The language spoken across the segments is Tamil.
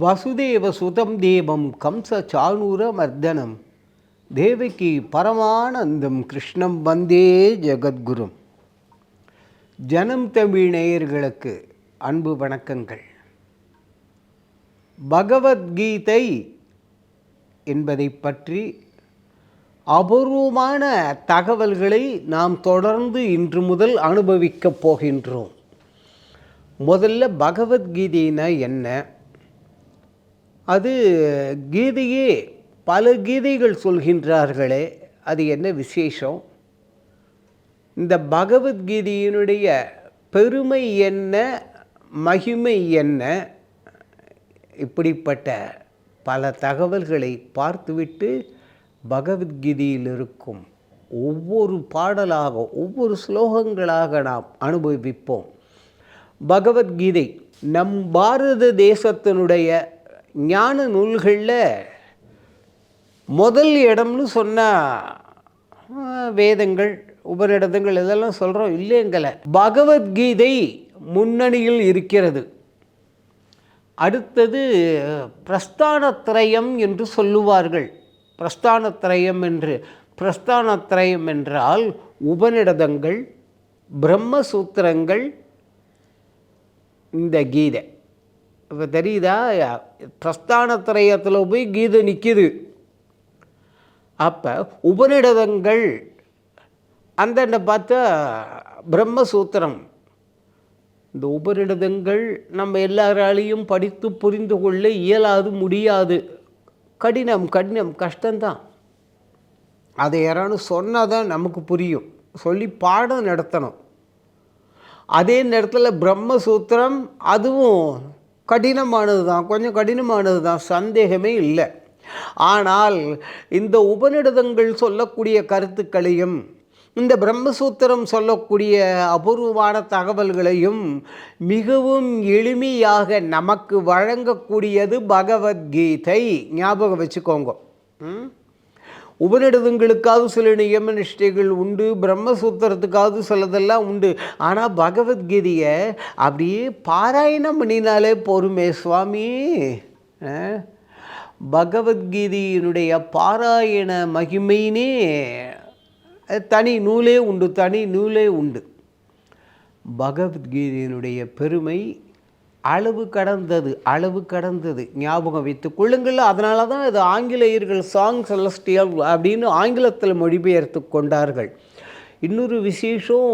வசுதேவ சுதம் தேவம் கம்ச சாணூர மர்தனம். தேவகி பரமானந்தம் கிருஷ்ணம் வந்தே ஜெகத்குரும். ஜனம் தமிழ் நேயர்களுக்கு அன்பு வணக்கங்கள். பகவத்கீதை என்பதை பற்றி அபூர்வமான தகவல்களை நாம் தொடர்ந்து இன்று முதல் அனுபவிக்கப் போகின்றோம். முதல்ல பகவத்கீதைனா என்ன? அது கீதையே பல கீதைகள் சொல்கின்றார்களே அது என்ன விசேஷம்? இந்த பகவத்கீதையினுடைய பெருமை என்ன மகிமை என்ன? இப்படிப்பட்ட பல தகவல்களை பார்த்துவிட்டு பகவத்கீதையில் இருக்கும் ஒவ்வொரு பாடலாக ஒவ்வொரு ஸ்லோகங்களாக நாம் அனுபவிப்போம். பகவத்கீதை நம் பாரத தேசத்தினுடைய ஞான நூல்களில் முதல் இடம்னு சொன்னால் வேதங்கள் உபரிடதங்கள் இதெல்லாம் சொல்கிறோம் இல்லைங்கள பகவத்கீதை முன்னணியில் இருக்கிறது. அடுத்தது பிரஸ்தானத்திரயம் என்று சொல்லுவார்கள். பிரஸ்தானத்திரயம் என்று. பிரஸ்தானத்திரயம் என்றால் உபநிடதங்கள் பிரம்மசூத்திரங்கள் இந்த கீதை. இப்போ தெரியுதா? பிரஸ்தானத்திரயத்தில் போய் கீதை நிற்கிது அப்போ உபநிடதங்கள் அந்தண்ட பார்த்தா பிரம்மசூத்திரம். இந்த உபரிடதங்கள் நம்ம எல்லாராலையும் படித்து புரிந்து கொள்ள இயலாது முடியாது. கடினம் கடினம் கஷ்டம்தான். அதை யாரானு சொன்னால் தான் நமக்கு புரியும். சொல்லி பாடம் நடத்தணும். அதே நேரத்தில் பிரம்மசூத்திரம் அதுவும் கடினமானது தான் கொஞ்சம் கடினமானது தான் சந்தேகமே இல்லை. ஆனால் இந்த உபநிடதங்கள் சொல்லக்கூடிய கருத்துக்களையும் இந்த பிரம்மசூத்திரம் சொல்லக்கூடிய அபூர்வமான தகவல்களையும் மிகவும் எளிமையாக நமக்கு வழங்கக்கூடியது பகவத்கீதை. ஞாபகம் வச்சுக்கோங்க. ம்? உபநிடதங்களுக்காவது சில நியம நிஷ்டைகள் உண்டு பிரம்மசூத்திரத்துக்காவது சிலதெல்லாம் உண்டு. ஆனால் பகவத்கீதையை அப்படியே பாராயணம் பண்ணினாலே போருமே சுவாமி. பகவத்கீதையினுடைய பாராயண மகிமைனே தனி நூலே உண்டு தனி நூலே உண்டு. பகவத்கீதையினுடைய பெருமை அளவு கடந்தது அளவு கடந்தது. ஞாபகம் வைத்துக் கொள்ளுங்கள். அதனால தான் இது ஆங்கிலேயர்கள் சாங் செலஸ்டியல் அப்படின்னு ஆங்கிலத்தில் மொழிபெயர்த்து கொண்டார்கள். இன்னொரு விசேஷம்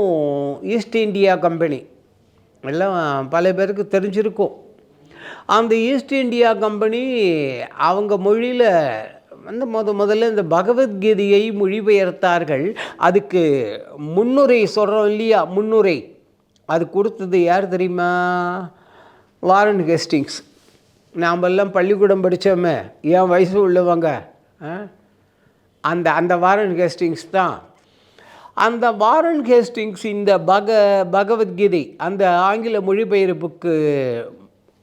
ஈஸ்ட் இந்தியா கம்பெனி எல்லாம் பல பேருக்கு தெரிஞ்சிருக்கும். அந்த ஈஸ்ட் இந்தியா கம்பெனி அவங்க மொழியில் வந்து முத முதல்ல இந்த பகவத்கீதையை மொழிபெயர்த்தார்கள். அதுக்கு முன்னுரை சொல்கிறோம் இல்லையா? முன்னுரை. அது கொடுத்தது யார் தெரியுமா? வாரன் கெஸ்டிங்ஸ் நாமெல்லாம் பள்ளிக்கூடம் படித்தோமே என் வயசு உள்ளவங்க? ஆ? அந்த அந்த வாரன் கெஸ்டிங்ஸ் தான். அந்த வாரன் கேஸ்டிங்ஸ் இந்த பக பகவத்கீதை அந்த ஆங்கில மொழிபெயர்ப்புக்கு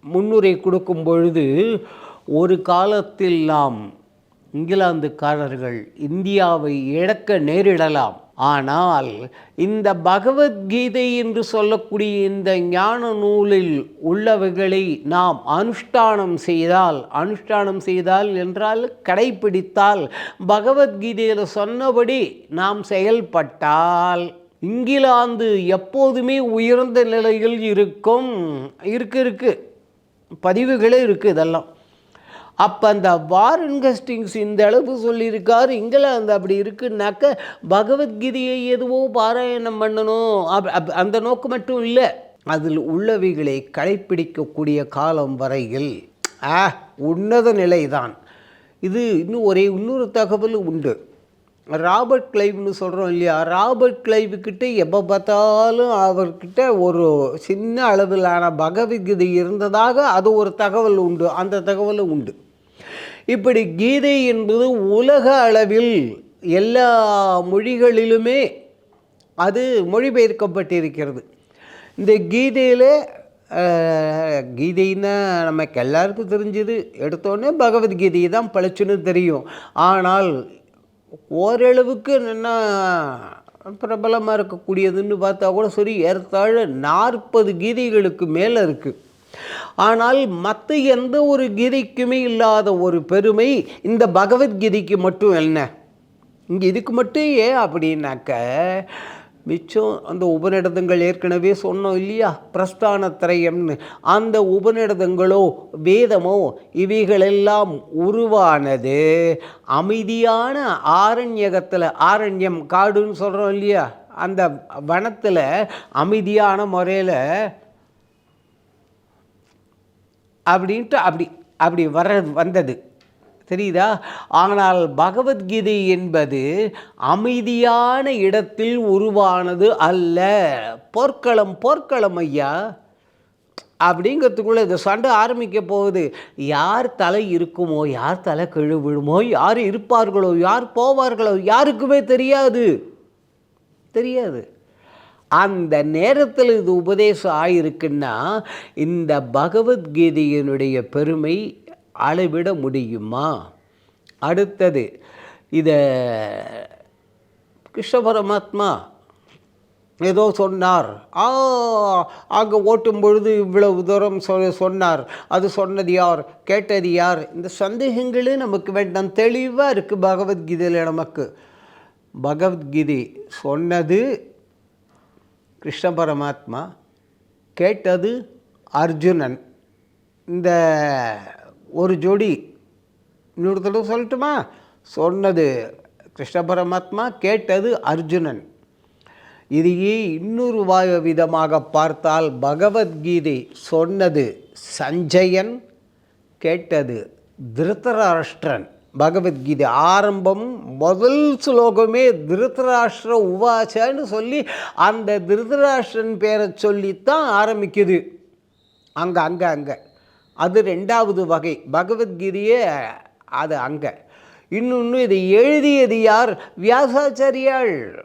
முன்னுரை கொடுக்கும் பொழுது ஒரு காலத்தில் நாம் இங்கிலாந்துக்காரர்கள் இந்தியாவை இழக்க நேரிடலாம். ஆனால் இந்த பகவத்கீதை என்று சொல்லக்கூடிய இந்த ஞான நூலில் உள்ளவைகளை நாம் அனுஷ்டானம் செய்தால் அனுஷ்டானம் செய்தால் என்றால் கடைப்பிடித்தால் பகவத்கீதையில் சொன்னபடி நாம் செயல்பட்டால் இங்கிலாந்து எப்போதுமே உயர்ந்த நிலையில் இருக்கும். இருக்கு இருக்கு. பதிவுகளே இருக்குது இதெல்லாம். அப்போ அந்த வாரன் கஸ்டிங்ஸ் இந்த அளவு சொல்லியிருக்கார் இங்கிலாந்து அப்படி இருக்குன்னாக்க பகவத்கீதையை எதுவோ பாராயணம் பண்ணணும். அப் அப்- அந்த நோக்கம் மட்டும் இல்லை அதில் உள்ளவைகளை கடைப்பிடிக்கக்கூடிய காலம் வரையில். ஆ உன்னத நிலைதான். இது இன்னும் ஒரே இன்னொரு தகவல் உண்டு. ராபர்ட் கிளைவ்னு சொல்கிறோம் இல்லையா? ராபர்ட் கிளைவுக்கிட்ட எப்போ பார்த்தாலும் அவர்கிட்ட ஒரு சின்ன அளவிலான பகவத்கீதை இருந்ததாக அது ஒரு தகவல் உண்டு. அந்த தகவலும் உண்டு. இப்படி கீதை என்பது உலக அளவில் எல்லா மொழிகளிலுமே அது மொழிபெயர்க்கப்பட்டிருக்கிறது. இந்த கீதையில் கீதைன்னா நமக்கு எல்லாருக்கும் தெரிஞ்சது. எடுத்தோடனே பகவத்கீதையை தான் பழச்சுன்னு தெரியும். ஆனால் ஓரளவுக்கு என்ன பிரபலமாக இருக்கக்கூடியதுன்னு பார்த்தா கூட சரி ஏறத்தாழ நாற்பது கீதைகளுக்கு மேலே இருக்குது ஆனால் மற்ற எந்த ஒரு கீதைக்குமே இல்லாத ஒரு பெருமை இந்த பகவத்கீதைக்கு மட்டும் என்ன? இங்கே இதுக்கு மட்டும் ஏன் அப்படின்னாக்க மிச்சம் அந்த உபநிடதங்கள் ஏற்கனவே சொன்னோம் இல்லையா? பிரஸ்தான திரயம்னு. அந்த உபநிடதங்களோ வேதமோ இவைகளெல்லாம் உருவானது அமைதியான ஆரண்யகத்தில் ஆரண்யம் காடுன்னு சொல்கிறோம் இல்லையா? அந்த வனத்தில் அமைதியான முறையில் அப்படின்ட்டு அப்படி அப்படி வர வந்தது. தெரியுதா? ஆனால் பகவத்கீதை என்பது அமைதியான இடத்தில் உருவானது அல்ல. போர்க்களம் போர்க்களம் ஐயா. அப்படிங்கிறதுக்குள்ளே இந்த சண்டை ஆரம்பிக்க போகுது. யார் தலை இருக்குமோ யார் தலை கீழே விழுமோ யார் இருப்பார்களோ யார் போவார்களோ யாருக்குமே தெரியாது. தெரியாது. அந்த நேரத்தில் இது உபதேசம் ஆயிருக்குன்னா இந்த பகவத்கீதையினுடைய பெருமை அளவிட முடியுமா? அடுத்தது இதை கிருஷ்ண பரமாத்மா ஏதோ சொன்னார். ஆ அங்கே ஓட்டும் பொழுது இவ்வளவு தூரம் சொ சொன்னார். அது சொன்னது யார்? கேட்டது யார்? இந்த சந்தேகங்களே நமக்கு வேண்டாம். தெளிவாக இருக்குது பகவத்கீதையில் நமக்கு. பகவத்கீதை சொன்னது கிருஷ்ண பரமாத்மா கேட்டது அர்ஜுனன். இந்த ஒரு ஜோடி இன்னொரு தடவை சொல்லட்டுமா? சொன்னது கிருஷ்ண பரமாத்மா கேட்டது அர்ஜுனன். இதையே இன்னொரு வாய விதமாக பார்த்தால் பகவத்கீதை சொன்னது சஞ்சயன் கேட்டது திருத்தராஷ்டிரன். பகவத்கீதை ஆரம்பம் முதல் ஸ்லோகமே திருதராஷ்டிர உவாச்சான்னு சொல்லி அந்த திருதராஷ்டிரன் பேரை சொல்லித்தான் ஆரம்பிக்குது. அங்கே அங்கே அங்கே. அது ரெண்டாவது வகை. பகவத்கீதையே அது அங்கே. இன்னொன்று இதை எழுதியது யார்? வியாசாச்சாரியாள்.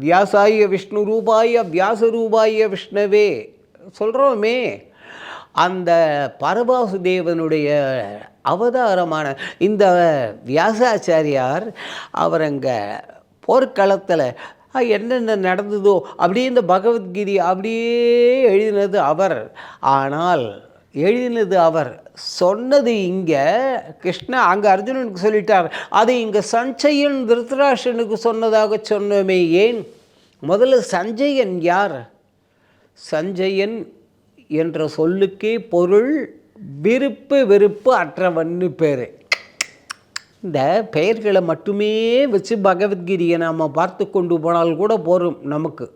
வியாசாய விஷ்ணு ரூபாய வியாச ரூபாய விஷ்ணவே. சொல்கிறோமே அந்த பரபாசு தேவனுடைய அவதாரமான இந்த வியாசாச்சாரியார் அவர் அங்கே போர்க்களத்தில் என்னென்ன நடந்ததோ? அப்படியே இந்த பகவத்கீதை அப்படியே எழுதினது அவர். ஆனால் எழுதினது அவர். சொன்னது இங்கே கிருஷ்ணா அங்கே அர்ஜுனனுக்கு சொல்லிட்டார். அதை இங்கே சஞ்சயன் திருத்தராஷனுக்கு சொன்னதாக சொன்னோமே ஏன்? முதல்ல சஞ்சயன் யார்? சஞ்சயன் என்ற சொல்லுக்கே பொருள் விருப்பு வெறுப்பு அற்றவன்னு பேர். இந்த பெயர்களை மட்டுமே வச்சு பகவத்கீதையை நாம் பார்த்து கொண்டு போனால் கூட போரும் நமக்கு.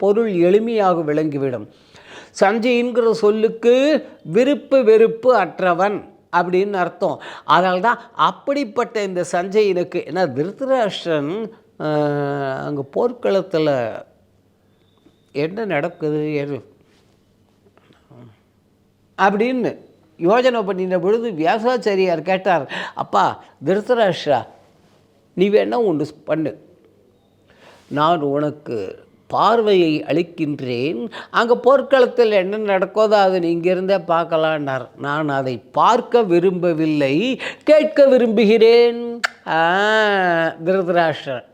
பொருள் எளிமையாக விளங்கிவிடும். சஞ்சயின்கிற சொல்லுக்கு விருப்பு வெறுப்பு அற்றவன் அப்படின்னு அர்த்தம். அதனால தான் அப்படிப்பட்ட இந்த சஞ்சயனுக்கு ஏன்னா திருத்தராஷ்டிரன் அங்கே போர்க்களத்தில் என்ன நடக்குது? எது அப்படின்னு யோஜனை பண்ணின பொழுது வியாசாச்சாரியார் கேட்டார் அப்பா திருத்தராஷ்டிரா நீ வேணா ஒன்று பண்ணு. நான் உனக்கு பார்வையை அளிக்கின்றேன். அங்கே போர்க்களத்தில் என்ன நடக்கோதோ அதை நீ இருந்தே பார்க்கலான்னார். நான் அதை பார்க்க விரும்பவில்லை. கேட்க விரும்புகிறேன். திருதராஷ்டிரன்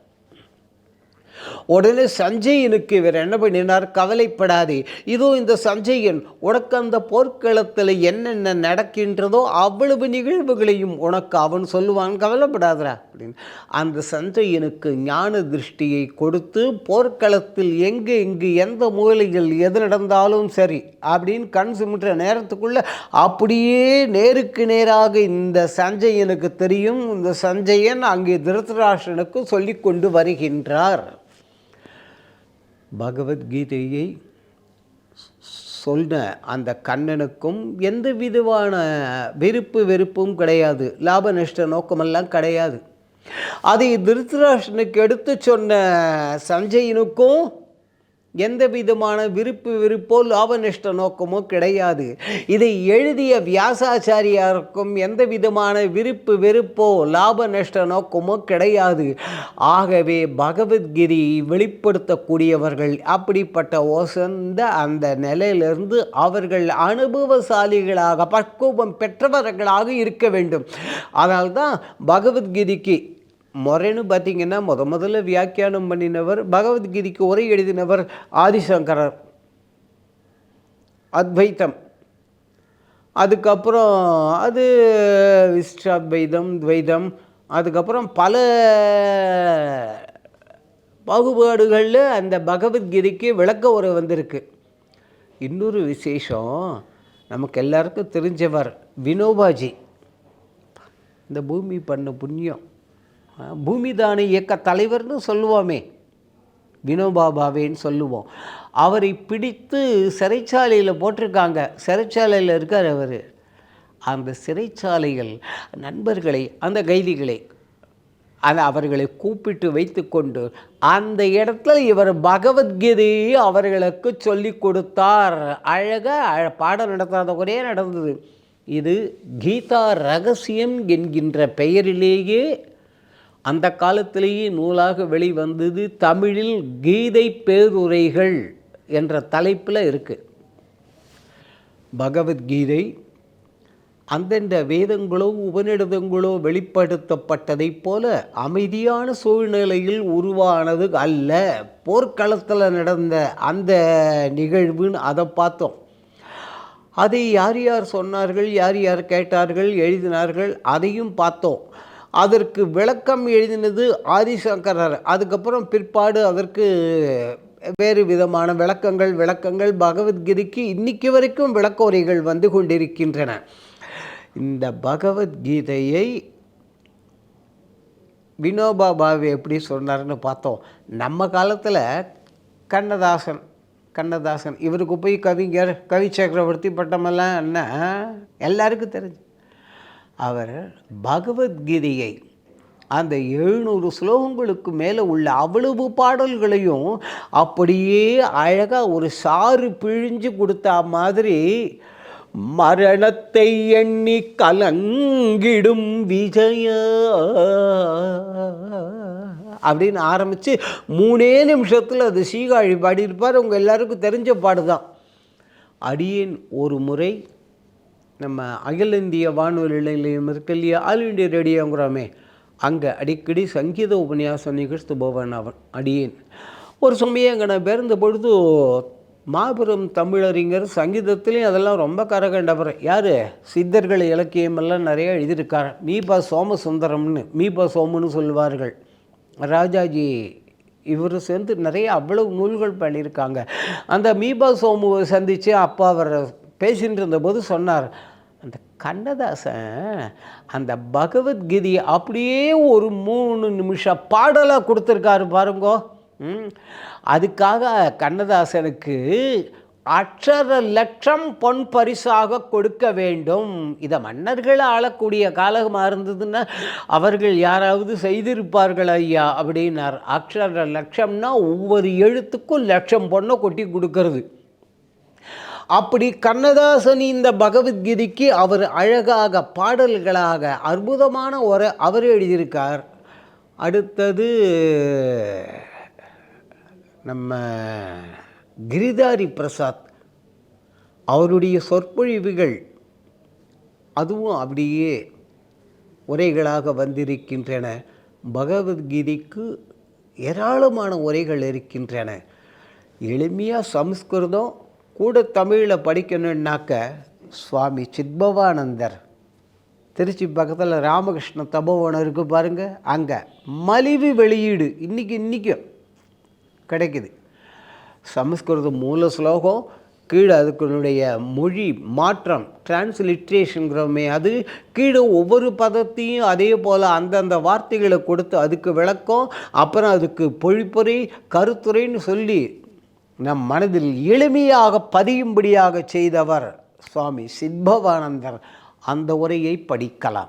உடனே சஞ்சயனுக்கு இவர் என்ன பண்ணினார்? கவலைப்படாதே. இதோ இந்த சஞ்சயன் உனக்கு அந்த போர்க்களத்தில் என்னென்ன நடக்கின்றதோ அவ்வளவு நிகழ்வுகளையும் உனக்கு அவன் சொல்லுவான். கவலைப்படாதரா அப்படின்னு. அந்த சஞ்சயனுக்கு ஞான திருஷ்டியை கொடுத்து போர்க்களத்தில் எங்கு இங்கு எந்த மூலையில் எது நடந்தாலும் சரி அப்படின்னு கண் சிமிட்டுற நேரத்துக்குள்ள அப்படியே நேருக்கு நேராக இந்த சஞ்சயனுக்கு தெரியும். இந்த சஞ்சயன் அங்கே திருத்தராஷ்டனுக்கு சொல்லி கொண்டு வருகின்றார். பகவத்கீதையை சொன்ன அந்த கண்ணனுக்கும் எந்த விதமான விருப்பு வெறுப்பும் கிடையாது. லாப நஷ்ட நோக்கமெல்லாம் கிடையாது. அதை திருத்தராஷனுக்கு எடுத்து சொன்ன சஞ்சயனுக்கும் எந்த விதமான விருப்பு விருப்போ லாப நஷ்ட நோக்கமோ கிடையாது. இதை எழுதிய வியாசாச்சாரியாருக்கும் எந்த விதமான விருப்பு வெறுப்போ லாப நஷ்ட நோக்கமோ கிடையாது. ஆகவே பகவத்கீதையை வெளிப்படுத்தக்கூடியவர்கள் அப்படிப்பட்ட ஒசந்த அந்த நிலையிலிருந்து அவர்கள் அனுபவசாலிகளாக பக்குவம் பெற்றவர்களாக இருக்க வேண்டும். அதனால்தான் பகவத்கீதைக்கு முறைன்னு பார்த்தீங்கன்னா முத முதல்ல வியாக்கியானம் பண்ணினவர் பகவத்கீதைக்கு உரை எழுதினவர் ஆதிசங்கரர். அத்வைத்தம். அதுக்கப்புறம் அது விஷ்டாத்வைதம் துவைதம். அதுக்கப்புறம் பல பாகுபாடுகளில் அந்த பகவத்கீதைக்கு விளக்க உரை வந்திருக்கு. இன்னொரு விசேஷம் நமக்கு எல்லாருக்கும் தெரிஞ்சவர் வினோபாஜி. இந்த பூமி பண்ண புண்ணியம். பூமிதான இயக்க தலைவர்னு சொல்லுவோமே. வினோபாபாவேன்னு சொல்லுவோம். அவரை பிடித்து சிறைச்சாலையில் போட்டிருக்காங்க. சிறைச்சாலையில் இருக்கார் அவர். அந்த சிறைச்சாலைகள் நண்பர்களை அந்த கைதிகளை அந்த அவர்களை கூப்பிட்டு வைத்துக்கொண்டு அந்த இடத்துல இவர் பகவத்கீதையை அவர்களுக்கு சொல்லி கொடுத்தார். அழகாக அழ பாடம் நடத்தாத ஒரே நடந்தது. இது கீதா ரகசியம் என்கின்ற பெயரிலேயே அந்த காலத்திலேயே நூலாக வெளிவந்தது தமிழில் கீதை பேருரைகள் என்ற தலைப்பில் இருக்குது பகவத்கீதை அந்தந்த வேதங்களோ உபநிடதங்களோ வெளிப்படுத்தப்பட்டதைப் போல அமைதியான சூழ்நிலையில் உருவானது அல்ல. போர்க்களத்தில் நடந்த அந்த நிகழ்வுன்னு அதை பார்த்தோம். அதை யார் யார் சொன்னார்கள் யார் யார் கேட்டார்கள் எழுதினார்கள் அதையும் பார்த்தோம். அதற்கு விளக்கம் எழுதினது ஆதிசங்கரர். அதுக்கப்புறம் பிற்பாடு அதற்கு வேறு விதமான விளக்கங்கள் விளக்கங்கள் பகவத்கீதைக்கு இன்னைக்கு வரைக்கும் விளக்கோரைகள் வந்து கொண்டிருக்கின்றன. இந்த பகவத்கீதையை வினோபா பாவே எப்படி சொன்னார்னு பார்த்தோம். நம்ம காலத்தில் கண்ணதாசன் கண்ணதாசன் இவருக்கு போய் கவிஞர் கவி சக்கரவர்த்தி பட்டமெல்லாம் என்ன? எல்லாருக்கும் தெரிஞ்சு. அவர் பகவத்கீதையை அந்த எழுநூறு ஸ்லோகங்களுக்கு மேலே உள்ள அவ்வளவு பாடல்களையும் அப்படியே அழகாக ஒரு சாறு பிழிஞ்சு கொடுத்தா மாதிரி மரணத்தை எண்ணி கலங்கிடும் விஜய. அப்படின்னு ஆரம்பித்து மூணே நிமிஷத்தில் அது சீகாழி பாடியிருப்பார். உங்கள் எல்லாருக்கும் தெரிஞ்ச பாடு தான் அடியேன் ஒரு முறை நம்ம அகில இந்திய வானொலி நிலையம் இருக்கு இல்லையா ஆல் இண்டியா ரேடியோங்கிறோமே அங்கே அடிக்கடி சங்கீத உபன்யாசம் நிகழ்த்துபோவன் அவன் அடியேன். ஒரு சமயம் அங்கே நான் பிறந்த பொழுது மாபெரும் தமிழறிஞர் சங்கீதத்துலேயும் அதெல்லாம் ரொம்ப கரகண்டவர். யார்? சித்தர்கள் இலக்கியமெல்லாம் நிறைய எழுதியிருக்கார். மீபா சோமசுந்தரம்னு மீபா சோமுன்னு சொல்லுவார்கள். ராஜாஜி இவர் சேர்ந்து நிறைய அவ்வளவு நூல்கள் பண்ணியிருக்காங்க. அந்த மீபா சோமுவை சந்தித்து அப்பா அவரை பேசிட்டு இருந்தபோது சொன்னார் கண்ணதாசன் அந்த பகவத்கீதையை அப்படியே ஒரு மூணு நிமிஷம் பாடலாக கொடுத்துருக்காரு பாருங்கோ. ம். அதுக்காக கண்ணதாசனுக்கு அக்ஷர லட்சம் பொன் பரிசாக கொடுக்க வேண்டும். இதை மன்னர்கள் ஆளக்கூடிய காலமாக இருந்ததுன்னா அவர்கள் யாராவது செய்திருப்பார்கள் ஐயா அப்படின்னார். அக்ஷர லட்சம்னா ஒவ்வொரு எழுத்துக்கும் லட்சம் பொண்ணை கொட்டி கொடுக்கறது. அப்படி கண்ணதாசன் இந்த பகவத்கீதைக்கு அவர் அழகாக பாடல்களாக அற்புதமான ஒரு அவர் எழுதியிருக்கார். அடுத்தது நம்ம கிரிதாரி பிரசாத் அவருடைய சொற்பொழிவுகள் அதுவும் அப்படியே உரைகளாக வந்திருக்கின்றன. பகவத்கீதைக்கு ஏராளமான உரைகள் இருக்கின்றன. எளிமையாக சம்ஸ்கிருதம் கூட தமிழில் படிக்கணுன்னாக்க சுவாமி சித்பவானந்தர். திருச்சி பக்கத்தில் ராமகிருஷ்ண தபோவனம் இருக்குது பாருங்கள் அங்கே மலிவு வெளியீடு இன்றைக்கி இன்றைக்கும் கிடைக்குது. சமஸ்கிருத மூல ஸ்லோகம் கீழே அதுக்குனுடைய மொழி மாற்றம் டிரான்ஸ்லிட்ரேஷனுங்கிறோமே அது கீழே ஒவ்வொரு பதத்தையும் அதே போல் அந்தந்த வார்த்தைகளை கொடுத்து அதுக்கு விளக்கம் அப்புறம் அதுக்கு பொழிப்புரை கருத்துரைன்னு சொல்லி நம் மனதில் எளிமையாக பதியும்படியாக செய்தவர் சுவாமி சித்பவானந்தர். அந்த உரையை படிக்கலாம்.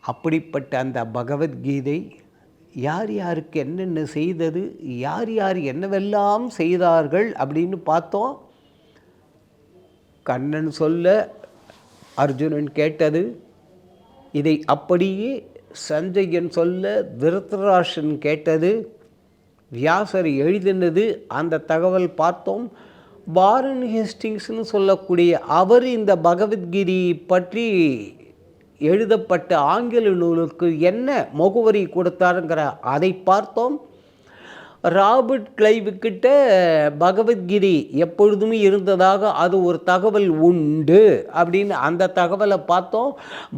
அப்படிப்பட்ட அந்த பகவத்கீதை யார் யாருக்கு என்னென்ன செய்தது யார் யார் என்னவெல்லாம் செய்தார்கள் அப்படின்னு பார்த்தோம். கண்ணன் சொல்ல அர்ஜுனன் கேட்டது இதை அப்படியே சஞ்சயன் சொல்ல திருத்தராஷன் கேட்டது வியாசர் எழுதினது அந்த தகவல் பார்த்தோம். வாரன் ஹேஸ்டிங்ஸ்னு சொல்லக்கூடிய அவர் இந்த பகவத்கிரி பற்றி எழுதப்பட்ட ஆங்கில நூலுக்கு என்ன முகவரி கொடுத்தாருங்கிற அதை பார்த்தோம். ராபர்ட் கிளைவுக்கிட்ட பகவத்கிரி எப்பொழுதுமே இருந்ததாக அது ஒரு தகவல் உண்டு அப்படின்னு அந்த தகவலை பார்த்தோம்.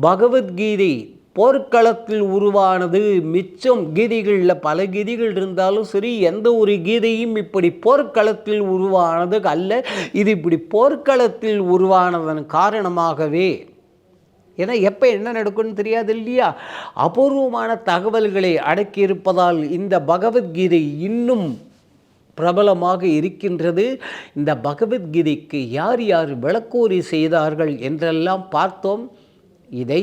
பகவத்கீதை போர்க்களத்தில் உருவானது மிச்சம் கீதைகளில் பல கீதைகள் இருந்தாலும் சரி எந்த ஒரு கீதையும் இப்படி போர்க்களத்தில் உருவானது அல்ல. இது இப்படி போர்க்களத்தில் உருவானதன் காரணமாகவே. ஏன்னா எப்போ என்ன நடக்கும்னு தெரியாது இல்லையா? அபூர்வமான தகவல்களை அடக்கியிருப்பதால் இந்த பகவத்கீதை இன்னும் பிரபலமாக இருக்கின்றது. இந்த பகவத்கீதைக்கு யார் யார் விளக்கோரி செய்தார்கள் என்றெல்லாம் பார்த்தோம். இதை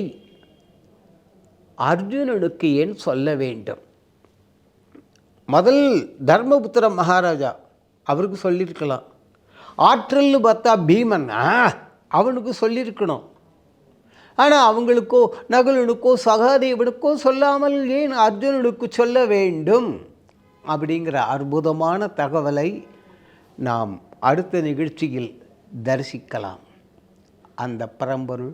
அர்ஜுனனுக்கு ஏன் சொல்ல வேண்டும்? முதல் தர்மபுத்திர மகாராஜா அவருக்கு சொல்லியிருக்கலாம். ஆற்றல்னு பார்த்தா பீமன் அவனுக்கு சொல்லியிருக்கணும். ஆனால் அவங்களுக்கோ நகுலனுக்கோ சகாதேவனுக்கோ சொல்லாமல் ஏன் அர்ஜுனனுக்கு சொல்ல வேண்டும்? அப்படிங்கிற அற்புதமான தகவலை நாம் அடுத்த நிகழ்ச்சியில் தரிசிக்கலாம். அந்த பரம்பொருள்